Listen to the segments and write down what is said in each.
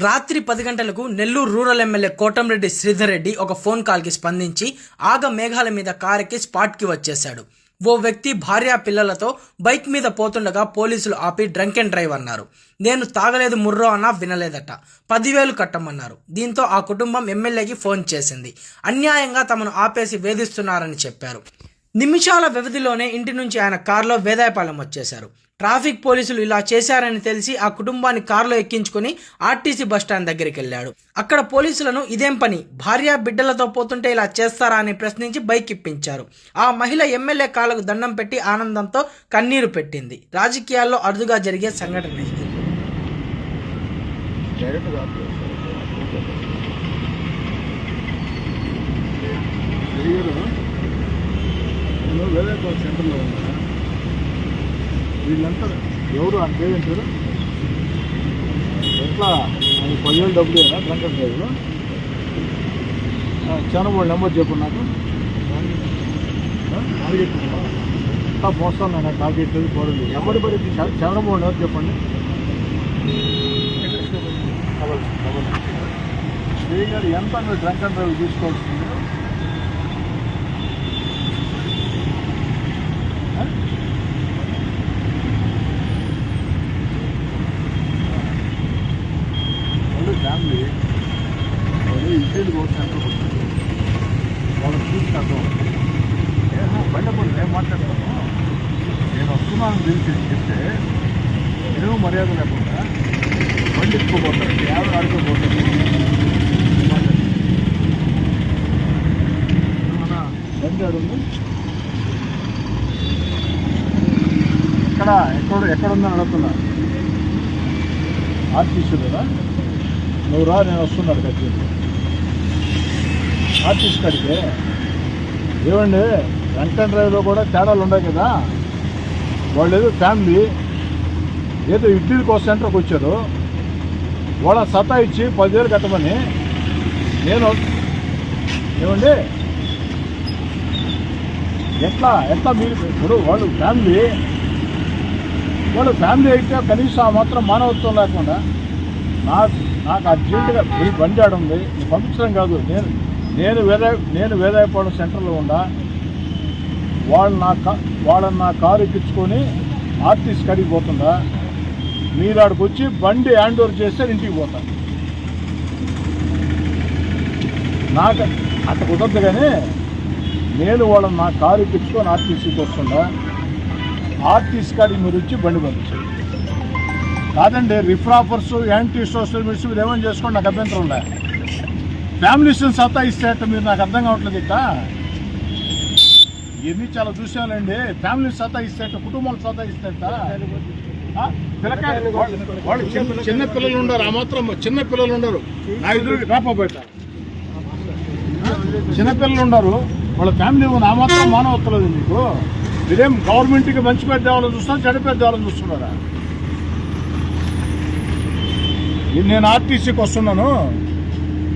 రాత్రి పది గంటలకు నెల్లూరు రూరల్ ఎమ్మెల్యే కోటంరెడ్డి శ్రీధర్ రెడ్డి ఒక ఫోన్ కాల్కి స్పందించి ఆగ మేఘాల మీద కారెక్కి స్పాట్కి వచ్చేశాడు. ఓ వ్యక్తి భార్యా పిల్లలతో బైక్ మీద పోతుండగా పోలీసులు ఆపి డ్రంక్ అండ్ డ్రైవ్ అన్నారు. నేను తాగలేదు ముర్రో అన్నా వినలేదట. పదివేలు కట్టమన్నారు. దీంతో ఆ కుటుంబం ఎమ్మెల్యేకి ఫోన్ చేసింది. అన్యాయంగా తమను ఆపేసి వేధిస్తున్నారని చెప్పారు. నిమిషాల వ్యవధిలోనే ఇంటి నుంచి ఆయన కారులో వేదాయపాలెం వచ్చేశారు. ట్రాఫిక్ పోలీసులు ఇలా చేశారని తెలిసి ఆ కుటుంబాన్ని కారులో ఎక్కించుకుని ఆర్టీసీ బస్టాండ్ దగ్గరికి వెళ్ళాడు. అక్కడ పోలీసులను ఇదేం పని? భార్య బిడ్డలతో పోతుంటే ఇలా చేస్తారా అని ప్రశ్నించి బైక్ ఇప్పించారు ఆ మహిళ ఎమ్మెల్యే కాళ్ళకు దండం పెట్టి ఆనందంతో కన్నీరు పెట్టింది. రాజకీయాల్లో అరుదుగా జరిగే సంఘటన ఇది. డైరెక్ట్ నేను వేరే కాల్ సెంటర్లో ఉన్నా వీళ్ళంతా ఎవరు అని పేరేంటారు ఎట్లా? అది పదివేలు డబ్బులేనా డ్రంక్ అండ్ డ్రైవ్లో చంద్రబాబు నెంబర్ చెప్పు నాకు. మోస్తాను నేను టార్గెట్ పోలేదు నెంబర్ పడి చంద్రబాబు ఎవరు చెప్పండి. శ్రీ గారు ఎంత మీరు డ్రంక్ అండ్ డ్రైవ్ తీసుకోవాల్సింది ఆ? వాళ్ళు ఫ్యామిలీ వాళ్ళు ఇంటికి పోతే సెంటర్ వస్తుంది వాళ్ళు వాళ్ళని చూసినాను బయటపడి ఏం మాట్లాడతాను నేను వస్తున్నాను తెలిసి చెప్తే నేను మర్యాద లేకుండా బండి ఎత్తుకోబోతాను యాభై ఆడుకోబోతాను బండి ఆడుంది? ఎక్కడ ఎక్కడ ఎక్కడ అడుగుతున్నా. ఆర్టీసీ కదా నువ్వు రా నేను వస్తున్నాడు ఖచ్చితంగా ఆర్టీసీ కాడికి ఏమండి వెంకట డ్రైవ్లో కూడా తేడాలు ఉన్నాయి కదా? వాళ్ళు ఏదో ఫ్యామిలీ ఏదో ఇడ్లీ కోసం సెంటర్కి వచ్చారు. వాళ్ళ సతా ఇచ్చి పదివేలు కట్టమని నేను ఏమండి? ఎట్లా ఎట్లా మీరు ఇప్పుడు వాళ్ళు ఫ్యామిలీ వాళ్ళు ఫ్యామిలీ అయితే కనీసం ఆ మాత్రం మానవత్వం లేకుండా నాకు నాకు అర్జెంటుగా పోయి బండి ఆడ ఉంది పంపించడం కాదు నేను నేను వేద నేను వేదాయపాలెం సెంటర్లో ఉండా వాళ్ళు నా కా వాళ్ళని నా కారు ఎక్కించుకొని ఆర్టీసీ కడిగి పోతుండా మీరు ఆడికి వచ్చి బండి హ్యాండ్ ఓవర్ చేస్తే ఇంటికి పోతాను నాకు అక్కడ కుదరదు కానీ నేను వాళ్ళని నా కారు ఎక్కించుకొని ఆర్టీసీకి వస్తుండా ఆర్టీసీ కాడికి మీరు వచ్చి బండి పంపించండి. కాదండి రిఫ్రాఫర్స్ యాంటీ సోషల్ మీడియా మీరు ఏమైనా చేసుకోండి నాకు అభ్యంతరం ఉండాలి ఫ్యామిలీస్ని సత్తా ఇస్తే మీరు నాకు అర్థం కావట్లేదు ఇక ఇవన్నీ చాలా చూసానండి ఫ్యామిలీ సత్తా ఇస్తే కుటుంబాలు సత్తా ఇస్తే వాళ్ళు చిన్న- పిల్లలు ఉండరు ఆ మాత్రం చిన్న పిల్లలు ఉండరు. నా ఎదురు రాపబోయట చిన్న పిల్లలు ఉండరు. వాళ్ళ ఫ్యామిలీ ఉంది ఆ మాత్రం మానవత్తలేదు మీకు మీరేం గవర్నమెంట్కి మంచి పేరు తేవాలని చూస్తున్నారు చెడు పేరు తేవాలని చూస్తున్నారా? నేను ఆర్టీసీకి వస్తున్నాను.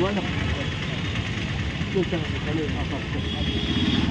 Bueno, yo tengo que salir a pasar.